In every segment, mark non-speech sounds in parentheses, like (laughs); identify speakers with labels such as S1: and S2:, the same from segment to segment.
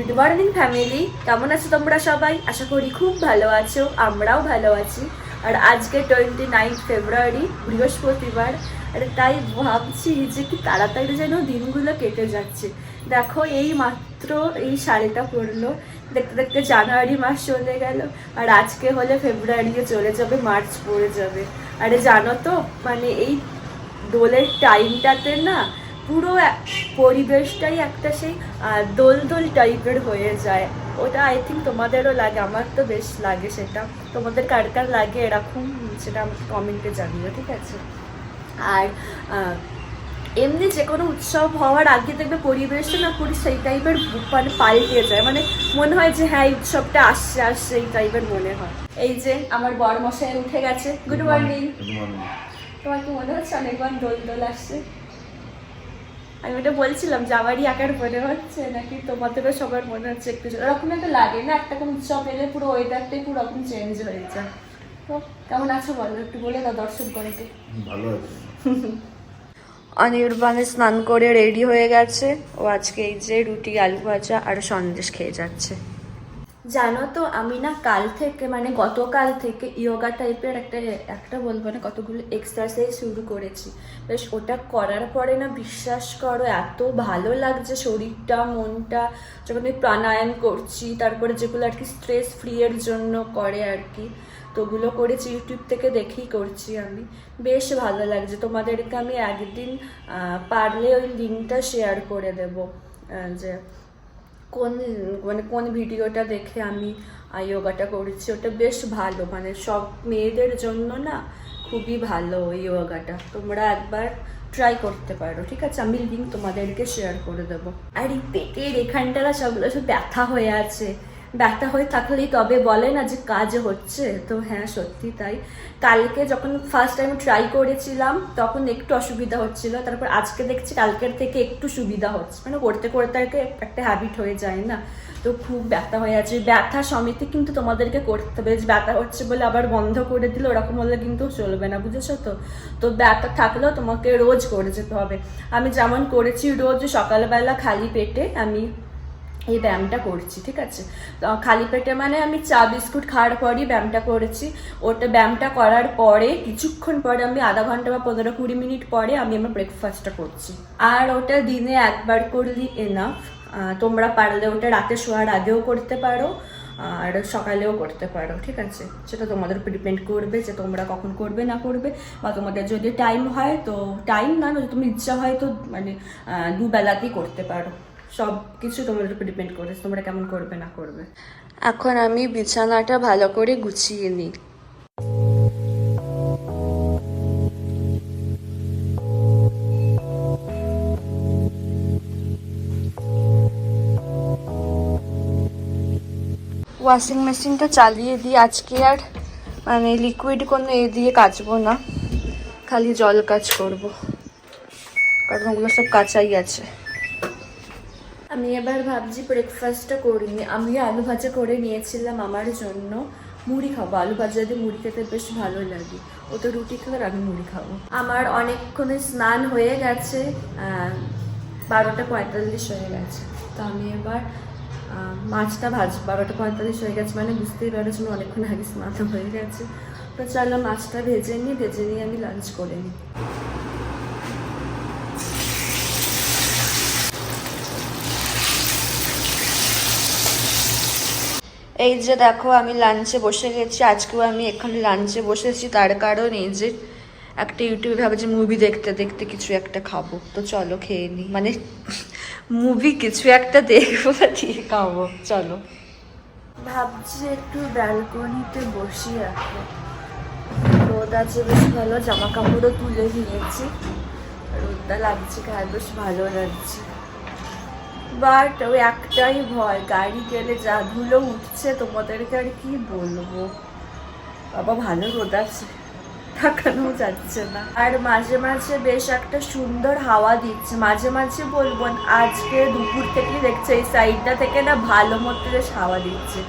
S1: Good morning family কেমন আছো তোমরা সবাই? আশা করি খুব ভালো আছো, আমরাও ভালো আছি। আর আজকে টোয়েন্টি নাইন ফেব্রুয়ারি বৃহস্পতিবার, আর তাই ভাবছি যে কি তাড়াতাড়ি যেন দিনগুলো কেটে যাচ্ছে। দেখো, এই মাত্র এই শাড়িটা পরলো দেখতে দেখতে জানুয়ারি মাস চলে গেল, আর আজকে হলে ফেব্রুয়ারিও চলে যাবে মার্চ পড়ে যাবে। আরে জানো তো মানে এই দোলের টাইমটাতে না পুরো পরিবেশটাই একটা সেই দোল দোল টাইপের হয়ে যায়। ওটা আই থিঙ্ক তোমাদেরও লাগে আমার তো বেশ লাগে সেটা। তোমাদের কার কার লাগে এরকম সেটা আমাকে কমেন্টে জানিও ঠিক আছে? আর এমনি যে কোনো উৎসব হওয়ার আগে দেখবে পরিবেশটা না পুরো সেই টাইপের মানে পাল্টে যায়। মানে মনে হয় যে হ্যাঁ এই উৎসবটা আসছে আসছে এই টাইপের মনে হয়। এই যে আমার বর মশাই উঠে গেছে। গুড মর্নিং তোমার কি মনে হচ্ছে অনেকবার দোল দোল আসছে? আমি ওটা বলছিলাম যে আমারই একার মনে হচ্ছে নাকি তোমাদেরও সবার মনে হচ্ছে একটু ওরকম একটা লাগে না একটা কোনো উৎসব এলে পুরো ওয়েদারটাই পুরো রকম চেঞ্জ হয়ে যায়। তো কেমন আছো বলো একটু বলে দাও দর্শন করে
S2: ভালো আছে। (laughs)
S1: অনির্বাণে স্নান করে রেডি হয়ে গেছে। ও আজকে এই যে রুটি আলু ভাজা আর সন্দেশ খেয়ে যাচ্ছে। জানো তো, আমি না কাল থেকে মানে গতকাল থেকে ইয়োগা টাইপের একটা একটা বলব না, কতগুলো এক্সারসাইজ শুরু করেছি। বেশ, ওটা করার পরে না বিশ্বাস করো, এত ভালো লাগছে শরীরটা, মনটা। যখন আমি প্রাণায়াম করছি, তারপরে যেগুলো আর কি স্ট্রেস ফ্রি এর জন্য করে আর কি তো ওগুলো করেছি ইউটিউব থেকে দেখেই করছি আমি। বেশ ভালো লাগছে। তোমাদেরকে আমি একদিন পারলে ওই লিঙ্কটা শেয়ার করে দেবো যে কোন মানে কোন ভিডিওটা দেখে আমি ইয়োগাটা করেছি, ওটা বেশ ভালো। মানে সব মেয়েদের জন্য না খুবই ভালো ওই যোগাটা তোমরা একবার ট্রাই করতে পারো, ঠিক আছে? আমি লিঙ্ক তোমাদেরকে শেয়ার করে দেবো। আর এই পেটের এখানটা সবগুলো সব ব্যথা হয়ে আছে। ব্যথা হয়ে থাকলেই তবে বলে না যে কাজ হচ্ছে। তো হ্যাঁ সত্যি তাই। কালকে যখন ফার্স্ট টাইম ট্রাই করেছিলাম, তখন একটু অসুবিধা হচ্ছিল। তারপর আজকে দেখছি কালকের থেকে একটু সুবিধা হচ্ছে। মানে করতে করতে আর একটা হ্যাবিট হয়ে যায় না। তো খুব ব্যথা হয়ে আছে। ব্যথা সমিতি কিন্তু তোমাদেরকে করতে হবে। যে ব্যথা হচ্ছে বলে আবার বন্ধ করে দিলে ওরকম হলে কিন্তু চলবে না, বুঝেছ তো? তো ব্যথা থাকলেও তোমাকে রোজ করে যেতে হবে। আমি যেমন করেছি, রোজ সকালবেলা খালি পেটে আমি এই ব্যায়ামটা করছি, ঠিক আছে? খালি পেটে মানে আমি চা, বিস্কুট খাওয়ার পরই ব্যায়ামটা করেছি। ওটা ব্যায়ামটা করার পরে, কিছুক্ষণ পরে আমি আধা ঘণ্টা বা পনেরো কুড়ি মিনিট পরে আমি আমার ব্রেকফাস্টটা করছি। আর ওটা দিনে একবার করলি এনাফ তোমরা পারলে ওটা রাতে শোয়ার আগেও করতে পারো, আর সকালেও করতে পারো, ঠিক আছে? সেটা তোমাদের উপর ডিপেন্ড করবে যে তোমরা কখন করবে, না করবে, বা তোমাদের যদি টাইম হয় তো টাইম না যদি তুমি ইচ্ছা হয় তো মানে দুবেলাতেই করতে পারো। সব কিছু তোমাদের উপর ডিপেন্ড করে, তোমরা কেমন করবে, না করবে। এখন আমি বিছানাটা ভালো করে গুছিয়ে নিই। ওয়াশিং মেশিনটা চালিয়ে দিই আজকে আর। মানে লিকুইড কোনো এ দিয়ে কাচবো না, খালি জল কাজ করব। কারণ ওগুলো সব কাঁচাই আছে। আমি এবার ভাবছি ব্রেকফাস্টটা করিনি আমি আলু ভাজা করে নিয়েছিলাম আমার জন্য মুড়ি খাব। আলু ভাজা দিয়ে মুড়ি খেতে বেশ ভালো লাগে। ও তো রুটি খাবে আমি মুড়ি খাব। আমার অনেকক্ষণে স্নান হয়ে গেছে বারোটা পঁয়তাল্লিশ হয়ে গেছে। তো আমি এবার মাছটা ভাজ, বারোটা পঁয়তাল্লিশ হয়ে গেছে মানে বুঝতেই পারছ অনেকক্ষণ আগে স্নান হয়ে গেছে। তো চলো মাছটা ভেজে নিই, ভেজে নিয়ে আমি লাঞ্চ করে নিই। এই যে দেখো, আমি লাঞ্চে বসে গেছি। আজকেও আমি এখানে লাঞ্চে বসেছি। তার কারণ এই যে একটা ইউটিউবে ভাবে যে মুভি দেখতে দেখতে কিছু একটা খাব। তো চলো খেয়ে নিই মানে মুভি কিছু একটা দেখব দিয়ে খাব। চলো। ভাবছি একটু ব্যালকনিতে বসি এখন। রোদ আছে বেশ ভালো জামা কাপড়ও তুলে নিয়েছি। রোদটা লাগছে গায়ে বেশ ভালো লাগছে। বাট ওই একটাই ভয়, গাড়ি গেলে যা ধুলো উঠছে, তোমাদেরকে আর কি বলব? বাবা ভালো রোদ আছে থাকানো যাচ্ছে না। আর মাঝে মাঝে বেশ একটা সুন্দর হাওয়া দিচ্ছে। মাঝে মাঝে বলব, আজকে দুপুর থেকে দেখছে এই সাইডটা থেকে না ভালো মতো বেশ হাওয়া দিচ্ছে।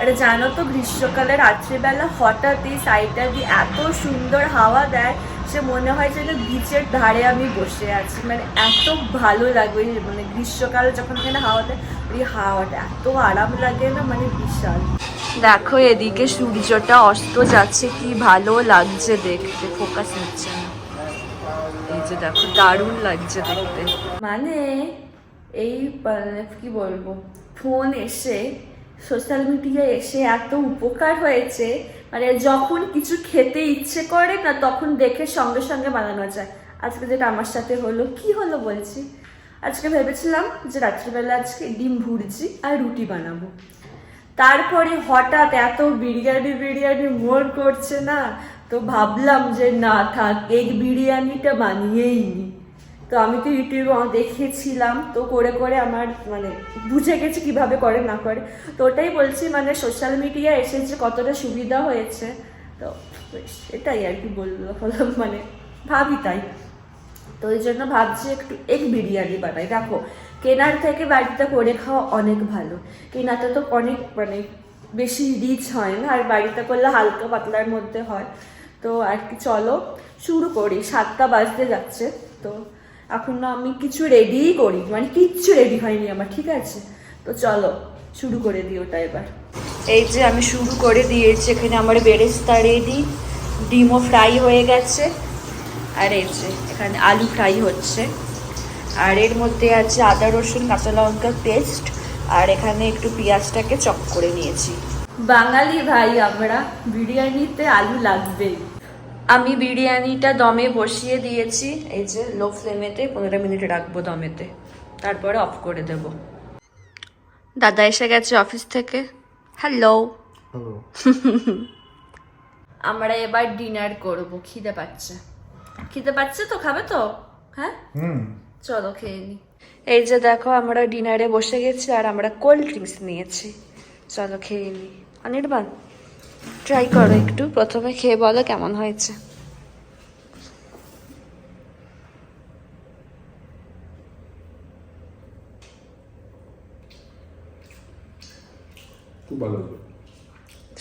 S1: আরে জানো তো, গ্রীষ্মকালে রাত্রিবেলা হঠাৎ এই সাইডটা দিয়ে এত সুন্দর হাওয়া দেয় যে মনে হয় যেন বিচের ধারে আমি বসে আছি। মানে এত ভালো লাগবে মানে গ্রীষ্মকাল যখন এখানে হাওয়াতে ওই হাওয়াটা এত আরাম লাগে না মানে বিশাল। দেখো এদিকে সূর্যটা অস্ত যাচ্ছে কি ভালো লাগছে দেখতে ফোকাস হচ্ছে না। এই যে দেখো দারুণ লাগছে দেখতে। মানে এই মানে কি বলব ফোন এসে সোশ্যাল মিডিয়া এসে এত উপকার হয়েছে মানে যখন কিছু খেতে ইচ্ছে করে না, তখন দেখে সঙ্গে সঙ্গে বানানো যায়। আজকে যেটা আমার সাথে হলো, কি হলো বলছি? আজকে ভেবেছিলাম যে রাত্রিবেলা আজকে ডিম ভুরজি আর রুটি বানাবো। তারপরে হঠাৎ এত বিরিয়ানি বিরিয়ানি মোর করছে না, তো ভাবলাম যে না থাক, এগ বিরিয়ানিটা বানিয়েই নি। তো আমি তো ইউটিউবে দেখেছিলাম, তো করে করে আমার মানে বুঝে গেছি কীভাবে করে, না করে। তো ওটাই বলছি মানে সোশ্যাল মিডিয়া এসে যে কতটা সুবিধা হয়েছে, তো এটাই আর কি বলল (laughs) মানে ভাবি তাই। তো ওই জন্য ভাবছি একটু এগ বিরিয়ানি বানাই। দেখো, কেনার থেকে বাড়িতে করে খাওয়া অনেক ভালো। কেনাতে তো অনেক মানে বেশি রিচ হয় না, আর বাড়িতে করলে হালকা পাতলার মধ্যে হয়। তো আর কি, চলো, শুরু করি। সাতটা বাজতে যাচ্ছে, তো এখনও আমি কিছু রেডিই করি। মানে কিচ্ছু রেডি হয়নি আমার ঠিক আছে? তো চলো শুরু করে দিই ওটা এবার। এই যে আমি শুরু করে দিয়েছি এখানে আমার বেরেস্তা রেডি ডিমও ফ্রাই হয়ে গেছে। আর এই যে এখানে আলু ফ্রাই হচ্ছে। আর এর মধ্যে আছে আদা রসুন কাঁচা লঙ্কার পেস্ট আর এখানে একটু পেঁয়াজটাকে চপ করে নিয়েছি। বাঙালি ভাই আমরা বিরিয়ানিতে আলু লাগবেই। আমি বিরিয়ানিটা দমে বসিয়ে দিয়েছি। এই যে লো ফ্লেমেতে পনেরো মিনিট রাখব দমেতে। তারপরে অফ করে দেব। দাদা এসে গেছে অফিস থেকে। হ্যালো (laughs) আমরা এবার ডিনার করব। খিদে পাচ্ছে। খিদে পাচ্ছে তো? খাবে তো? হ্যাঁ? চলো খেয়ে নি। এই যে দেখো আমরা ডিনারে বসে গেছি আর আমরা কোল্ড ড্রিঙ্কস নিয়েছি। চলো খেয়ে নি। অনির্বাণ? ট্রাই করো একটু। প্রথমে খেয়ে বলো কেমন হয়েছে।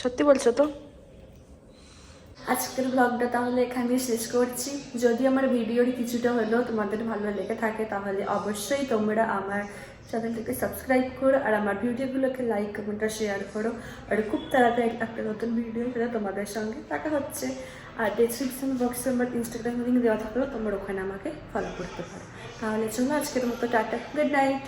S1: সত্যি বলছো তো? আজকের ব্লগটা তাহলে এখানে শেষ করছি। যদি আমার ভিডিওর কিছুটা হলেও তোমাদের ভালো লেগে থাকে তাহলে অবশ্যই তোমরা আমার চ্যানেলটাকে সাবস্ক্রাইব করো আর আমার ভিডিওগুলোকে লাইক কমেন্ট আর শেয়ার করো। আর খুব তাড়াতাড়ি একটা নতুন ভিডিও সেটা তোমাদের সঙ্গে দেখা হচ্ছে। আর ডিসক্রিপশন বক্সে আমার ইনস্টাগ্রাম লিঙ্ক দেওয়া থাকলেও তোমরা ওখানে আমাকে ফলো করতে পারো। তাহলে চলো আজকের মতো টাটা গুড নাইট